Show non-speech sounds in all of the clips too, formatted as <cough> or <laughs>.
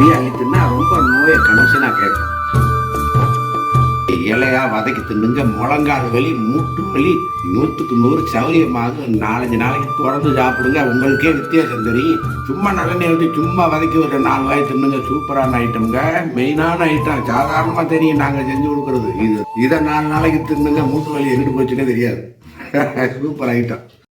இப்படியே தின்னா ரொம்ப நோயை கமிஷனாக கேட்கும். இலையா வதக்கி தின்னுங்க முழங்கால் வலி மூட்டு வலி நூற்றுக்கு நூறு சௌரியமாக நாலஞ்சு நாளைக்கு தொடர்ந்து சாப்பிடுங்க உங்களுக்கே வித்தியாசம் தெரியும். சும்மா நல்லெண்ணெய் வந்து சும்மா வதக்கி ஒரு நாலு வாய் தின்னுங்க சூப்பரான ஐட்டம்ங்க. மெயினான ஐட்டம் சாதாரணமாக தெரியும் நாங்கள் செஞ்சு கொடுக்குறது. இது இதை நாலு நாளைக்கு தின்னுங்க மூட்டு வலி எங்கிட்டு போச்சுன்னே தெரியாது. <laughs> Super item.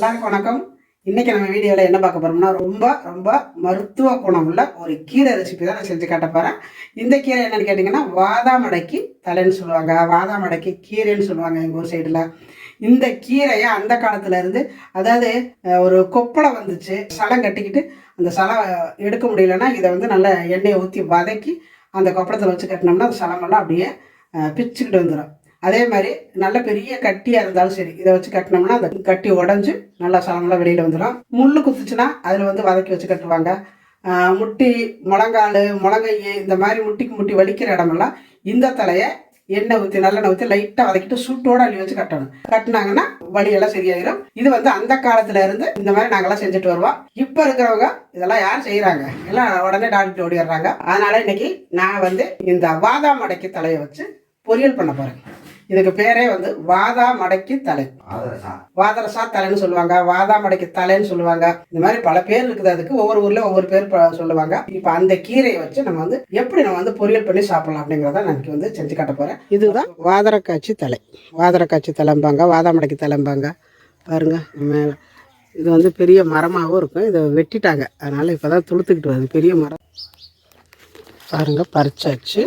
எல்லாருக்கும் வணக்கம். இன்னைக்கு நம்ம வீடியோவில் என்ன பார்க்க போறோம்னா ரொம்ப ரொம்ப மருத்துவ குணம் உள்ள ஒரு கீரை ரெசிபி தான் நான் செஞ்சு காட்ட போறேன். இந்த கீரை என்னன்னு கேட்டிங்கன்னா வாதாமடைக்கு தலைன்னு சொல்லுவாங்க. வாதாமடைக்கு கீரைன்னு சொல்லுவாங்க எங்கள் ஊர் சைடில் இந்த கீரையை அந்த காலத்துல இருந்து அதாவது ஒரு கொப்பளை வந்துச்சு. சலம் கட்டிக்கிட்டு அந்த சலம் எடுக்க முடியலன்னா இதை வந்து நல்லா எண்ணெயை ஊற்றி வதக்கி அந்த கொப்பளத்தில் வச்சு கட்டினோம்னா அந்த சலமெல்லாம் அப்படியே பிச்சுக்கிட்டு வந்துடும் அதே மாதிரி நல்ல பெரிய கட்டியாக இருந்தாலும் சரி இதை வச்சு கட்டினோம்னா அந்த கட்டி உடஞ்சி நல்லா சலமெல்லாம் வெளியில் வந்துடும் முள் குத்துச்சுன்னா அதில் வந்து வதக்கி வச்சு கட்டுவாங்க. முட்டி முழங்கால் முழங்கை இந்த மாதிரி முட்டிக்கு முட்டி வலிக்கிற இடமெல்லாம் இந்த தலையை எண்ணெய் ஊற்றி நல்லெண்ணெய் ஊற்றி லைட்டாக வதக்கிட்டு சூட்டோட அள்ளி வச்சு கட்டணும். கட்டினாங்கன்னா வலியெல்லாம் சரியாயிரும். இது வந்து அந்த காலத்துல இருந்து இந்த மாதிரி நாங்கெல்லாம் செஞ்சுட்டு வருவோம். இப்போ இருக்கிறவங்க இதெல்லாம் யார் செய்கிறாங்க எல்லாம் உடனே டாக்டர் ஓடிடுறாங்க அதனால இன்னைக்கு நான் வந்து இந்த வாதாம் தலையை வச்சு பொரியல் பண்ண போகிறேன் இதுக்கு பேரே வந்து வாதா மடக்கி தலை. வாதரசா. தலைன்னு சொல்லுவாங்க. வாதா மடக்கி தலைன்னு சொல்லுவாங்க. இந்த மாதிரி பல பேர் இருக்குது அதுக்கு. ஒவ்வொரு ஊர்ல ஒவ்வொரு பேர் சொல்லுவாங்க. இப்போ அந்த கீரையை வச்சு நம்ம வந்து எப்படி நம்ம வந்து பொரியல் பண்ணி சாப்பிடலாம் அப்படிங்கிறத நான் வந்து செஞ்சு காட்ட போறேன். இதுதான் வாதரக்காய்ச்சி தலை. வாதரக்காய்ச்சி தலைம்பாங்க. வாதா மடக்கி தலைம்பாங்க. பாருங்க மேலே இது வந்து பெரிய மரமாகவும் இருக்கும். இதை வெட்டிட்டாங்க. அதனால இப்போதான் துளுத்துக்கிட்டு வருது. பெரிய மரம். பாருங்க பறிச்சாச்சு.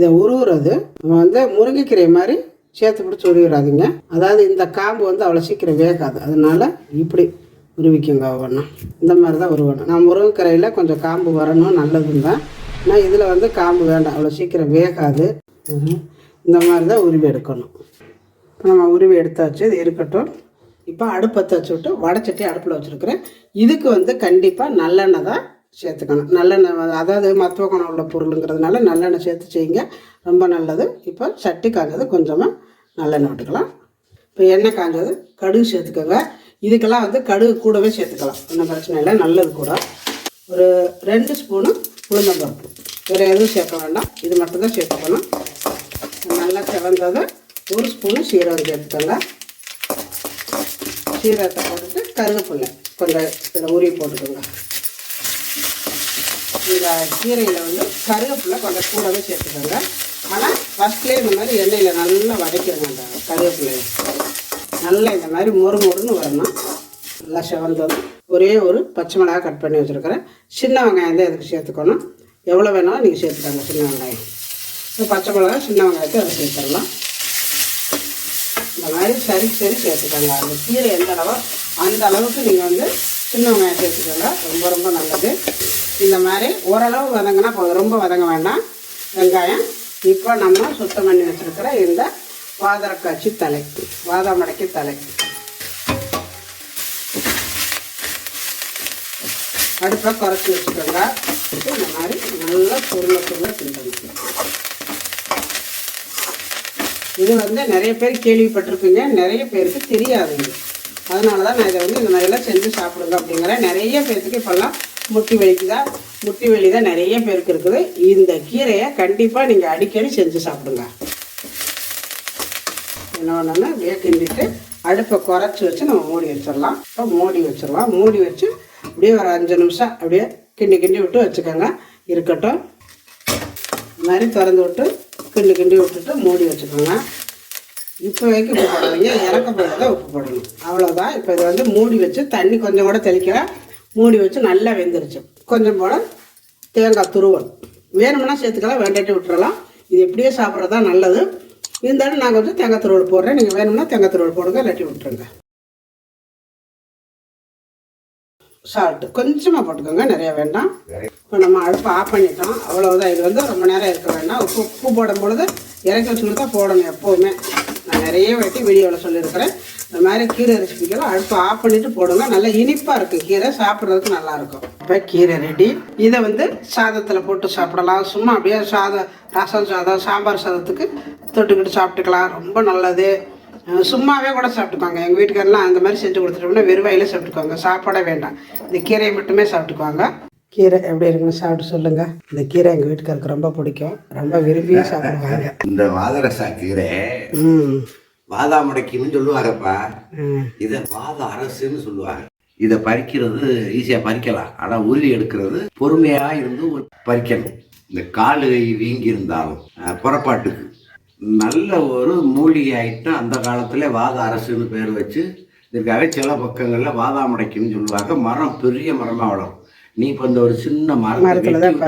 இதை உருவுறது நம்ம வந்து முருங்கைக்கீரை மாதிரி சேர்த்து பிடிச்சி உருவிடாதீங்க. அதாவது இந்த காம்பு வந்து அவ்வளோ சீக்கிரம் வேகாது. அதனால இப்படி உருவிக்குங்க ஒவ்வொன்றும் இந்த மாதிரி தான் உருவணும். நான் முருங்கைக்கீரையில் கொஞ்சம் காம்பு வரணும் நல்லதும் தான். ஆனால் இதில் வந்து காம்பு வேண்டாம். அவ்வளோ சீக்கிரம் வேகாது. இந்த மாதிரி தான் உருவி எடுக்கணும். இப்போ நம்ம உருவி எடுத்தாச்சு இது இருக்கட்டும். இப்போ அடுப்பை வச்சு விட்டு வடைச்சட்டி அடுப்பில் வச்சுருக்குறேன். இதுக்கு வந்து கண்டிப்பாக நல்லெண்ணெய் தான் சேர்த்துக்கணும். நல்லெண்ணெய் அதாவது மருத்துவ குணம் உள்ள பொருளுங்கிறதுனால நல்லெண்ணெய் சேர்த்து செய்யுங்க. ரொம்ப நல்லது. இப்போ சட்டி காஞ்சது கொஞ்சமாக நல்லெண்ணெய் விட்டுக்கலாம். இப்போ எண்ணெய் காஞ்சது கடுகு சேர்த்துக்கோங்க. இதுக்கெல்லாம் வந்து கடுகு கூடவே சேர்த்துக்கலாம். ஒன்றும் பிரச்சனை இல்லை. நல்லது கூட. ஒரு ரெண்டு ஸ்பூனு உளுந்தம்பருப்பு. வேறு எதுவும் சேர்க்க வேண்டாம். இது மட்டும்தான் சேர்த்துக்கணும். நல்லா சிவந்ததை ஒரு ஸ்பூனு சீரகம் சேர்த்துக்கோங்க. சீரகத்தை போட்டுட்டு கருவேப்பில்லை கொஞ்சம் இதில் உருவி போட்டுக்கோங்க. இந்த கீரையில் வந்து கருவேப்பிலை கொஞ்சம் கூடவே சேர்த்துக்கோங்க. ஆனால் ஃபஸ்ட்லேயே இந்த மாதிரி எண்ணெயில் நல்லா வதக்கிடுங்க அந்த கருவேப்பிலையை. நல்லா இந்த மாதிரி மொறு மொறுன்னு வரணும். நல்லா செவந்ததும். ஒரே ஒரு பச்சை மிளகா கட் பண்ணி வச்சுருக்கிறேன். சின்ன வெங்காயம் தான் இதுக்கு சேர்த்துக்கணும். எவ்வளோ வேணாலும் நீங்கள் சேர்த்துக்கோங்க சின்ன வெங்காயம். இந்த பச்சை மிளகா சின்ன வெங்காயத்தை அதை சேர்த்துடலாம். இந்த மாதிரி சரி சரி சேர்த்துக்கோங்க. அந்த கீரை எந்த அளவோ அந்த அளவுக்கு நீங்கள் வந்து சின்ன வெங்காயம் சேர்த்துக்கோங்க. ரொம்ப ரொம்ப நல்லது. இந்த மாதிரி ஓரளவு வதங்கினா போதும். ரொம்ப வதங்க வேண்டாம். வெங்காயம் இப்போ நம்ம சுத்தம் பண்ணி வச்சுருக்கிற இந்த வாதரக்காய்ச்சி தலை வாதாமடைக்கு தலை. அடுப்பை குறைச்சி வச்சுக்கோங்க. இந்த மாதிரி நல்லா பொருளை பொருளை கிண்டணும் இது வந்து நிறைய பேர் கேள்விப்பட்டிருப்பீங்க. நிறைய பேருக்கு தெரியாது அதனால தான் நான் இதை வந்து இந்த மாதிரிலாம் செஞ்சு சாப்பிடுங்க அப்படிங்கிறேன் நிறைய பேர்த்துக்கு இப்போல்லாம் முட்டி வலிக்குதா? முட்டி வலி தான் நிறைய பேருக்கு இருக்குது. இந்த கீரையை கண்டிப்பாக நீங்கள் அடிக்கடி செஞ்சு சாப்பிடுங்க. என்ன பண்ணணும்னா கிண்டிட்டு அடுப்பை குறைச்சி வச்சு நம்ம மூடி வச்சிடலாம். இப்போ மூடி வச்சிடலாம். மூடி வச்சு அப்படியே ஒரு அஞ்சு நிமிஷம் அப்படியே கிண்டி கிண்டி விட்டு வச்சுக்கோங்க. இருக்கட்டும். இந்த மாதிரி திறந்து விட்டு கிண்டி கிண்டி விட்டுட்டு மூடி வச்சுக்கோங்க. இப்போ வரைக்கும் உப்பு போடுவீங்க இறக்க போட்டு தான் உப்பு போடணும். அவ்வளோதான் இப்போ இது வந்து மூடி வச்சு தண்ணி கொஞ்சம் கூட தெளிக்கிறேன் மூடி வச்சு நல்லா வெந்துருச்சு. கொஞ்சம் போல் தேங்காய் துருவல். வேணும்னா சேர்த்துக்கலாம் வேண்டாட்டி விட்டுறலாம். இது எப்படியே சாப்பிட்றது தான் நல்லது. இருந்தாலும் நான் கொஞ்சம் தேங்காய் துருவல் போடுறேன். நீங்கள் வேணும்னா தேங்காய் துருவல் போடுங்க இல்லாட்டி விட்டுருங்க. சால்ட்டு கொஞ்சமாக போட்டுக்கோங்க நிறையா வேண்டாம். இப்போ நம்ம அடுப்பை ஆஃப் பண்ணிட்டோம். அவ்வளோதான் இது வந்து ரொம்ப நேரம் இருக்க வேண்டாம். உப்பு உப்பு போடும் பொழுது இறக்கி வச்சுக்கிட்டு தான் போடணும் எப்போவுமே. நான் நிறைய வாட்டி வீடியோவில் சொல்லியிருக்கிறேன். இந்த மாதிரி கீரை ரெசிபிக்கெல்லாம் அடுப்பை ஆஃப் பண்ணிட்டு போடுங்க. நல்லா இனிப்பாக இருக்கும் கீரை சாப்பிட்றதுக்கு நல்லா இருக்கும் இப்போ கீரை ரெடி இதை வந்து சாதத்தில் போட்டு சாப்பிடலாம். சும்மா அப்படியே சாதம் ரசம் சாதம் சாம்பார் சாதத்துக்கு தொட்டுக்கிட்டு சாப்பிட்டுக்கலாம். ரொம்ப நல்லது. சும்மாவே கூட சாப்பிட்டுக்குவாங்க எங்கள் வீட்டுக்காரெல்லாம் அந்த மாதிரி செஞ்சு கொடுத்துட்டோம்னா வெறுவாயில சாப்பிட்டுக்குவாங்க சாப்பாடே வேண்டாம். இந்த கீரையை மட்டுமே சாப்பிட்டுக்குவாங்க கீரை எப்படி இருக்குன்னு சாப்பிட்டு சொல்லுங்க. இந்த கீரை எங்கள் வீட்டுக்காருக்கு ரொம்ப பிடிக்கும். ரொம்ப விரும்பியும் சாப்பிடுவாங்க. இந்த வாதரசா கீரை ம் வாதாமடைக்குன்னு சொல்லுவாங்கப்பா. இதை வாத அரசுன்னு சொல்லுவாங்க. இதை பறிக்கிறது ஈஸியாக பறிக்கலாம். ஆனால் உருவி எடுக்கிறது பொறுமையாக இருந்து ஒரு பறிக்கணும். இந்த காலு வீங்கி இருந்தாலும் புறப்பாட்டுக்கு. நல்ல ஒரு மூலிகை ஐட்டம் அந்த காலத்தில் வாத அரசுன்னு பேர் வச்சு இதுக்காக சில பக்கங்களில் வாதாமடைக்குன்னு சொல்லுவாங்க. மரம் பெரிய மரமாக வளரும். நீ இப்போ இந்த ஒரு சின்ன மரத்தை மரத்தில் தான்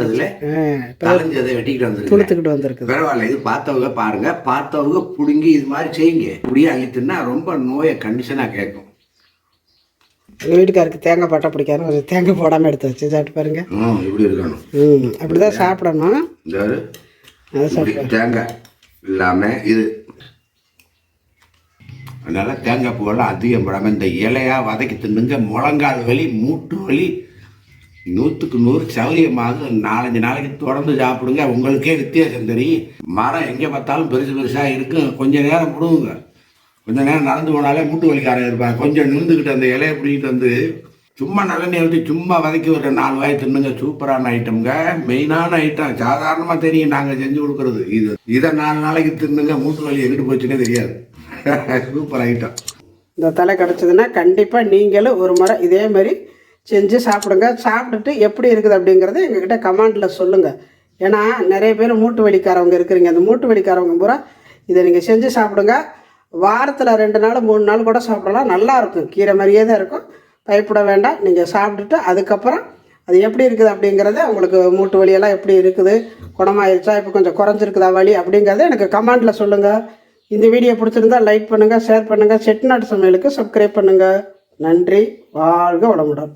தலைஞ்சதை வெட்டிக்கிட்டு வந்துருக்கு. துளுத்துக்கிட்டு வந்திருக்குது. பரவாயில்ல இது பார்த்தவங்க பாருங்க. பார்த்தவங்க புடுங்கி இது மாதிரி செய்யுங்க. இப்படியே அழித்துனா ரொம்ப நோயை கண்டிஷனாக கேட்கும். எங்கள் வீட்டுக்காருக்கு தேங்காய் பட்டை பிடிக்காது கொஞ்சம் தேங்காய் போடாமல் எடுத்து வச்சு சாப்பிட்டு பாருங்க. ம் இப்படி இருக்கணும். ம் அப்படி தான் சாப்பிடணும் அதை தேங்காய் இல்லாமல் இது. அதனால தேங்காய் பூவெல்லாம் அதிகம் படாமல் இந்த இலையா வதக்கி தின்னுங்க. முழங்கால் வலி மூட்டு வலி நூற்றுக்கு நூறு சௌரியமாக நாலஞ்சு நாளைக்கு தொடர்ந்து சாப்பிடுங்க. உங்களுக்கே வித்தியாசம் தெரியும். மரம் எங்கே பார்த்தாலும் பெருசு பெருசாக இருக்கும் கொஞ்சம் நேரம் விடுவோங்க கொஞ்ச நேரம் நடந்து போனாலே மூட்டு வலிக்காரன் இருப்பாங்க கொஞ்சம் நின்றுக்கிட்டு அந்த இலையை பிடிக்கிட்டு வந்து சும்மா நல்லெண்ணெய் ஊற்றி சும்மா வதக்கி ஒரு நாலு வாய் தின்னுங்க. சூப்பரான ஐட்டம்ங்க. மெயினான ஐட்டம். சாதாரணமாக தெரியும் நாங்கள் செஞ்சு கொடுக்குறது. இது இதை நாலு நாளைக்கு தின்னுங்க. மூட்டு வலி எங்கிட்டு போச்சுன்னே தெரியாது. <laughs> Super item. இந்த தலை கிடச்சதுன்னா கண்டிப்பாக நீங்களும் ஒரு முறை இதே மாதிரி செஞ்சு சாப்பிடுங்க. சாப்பிட்டுட்டு எப்படி இருக்குது அப்படிங்கிறத எங்ககிட்ட கமெண்டில் சொல்லுங்கள் ஏன்னா நிறைய பேர் மூட்டு வலிக்காரவங்க இருக்கிறீங்க. அந்த மூட்டு வலிக்காரவங்க பூரா இதை நீங்கள் செஞ்சு சாப்பிடுங்க. வாரத்தில் ரெண்டு நாள் மூணு நாள் கூட சாப்பிடலாம். நல்லாயிருக்கும் கீரை மாதிரியே தான் இருக்கும். பயப்பட வேண்டாம். நீங்கள் சாப்பிட்டுட்டு அதுக்கப்புறம் அது எப்படி இருக்குது அப்படிங்கிறத உங்களுக்கு மூட்டு வலியெல்லாம் எப்படி இருக்குது குணமாயிருச்சா இப்போ கொஞ்சம் குறைஞ்சிருக்குதா வலி அப்படிங்கிறத எனக்கு கமெண்டில் சொல்லுங்கள் இந்த வீடியோ பிடிச்சிருந்தா லைக் பண்ணுங்கள் ஷேர் பண்ணுங்கள் செட்டிநாட்டு சமையலுக்கு சப்ஸ்கிரைப் பண்ணுங்கள் நன்றி. வாழ்க வளமுடன்.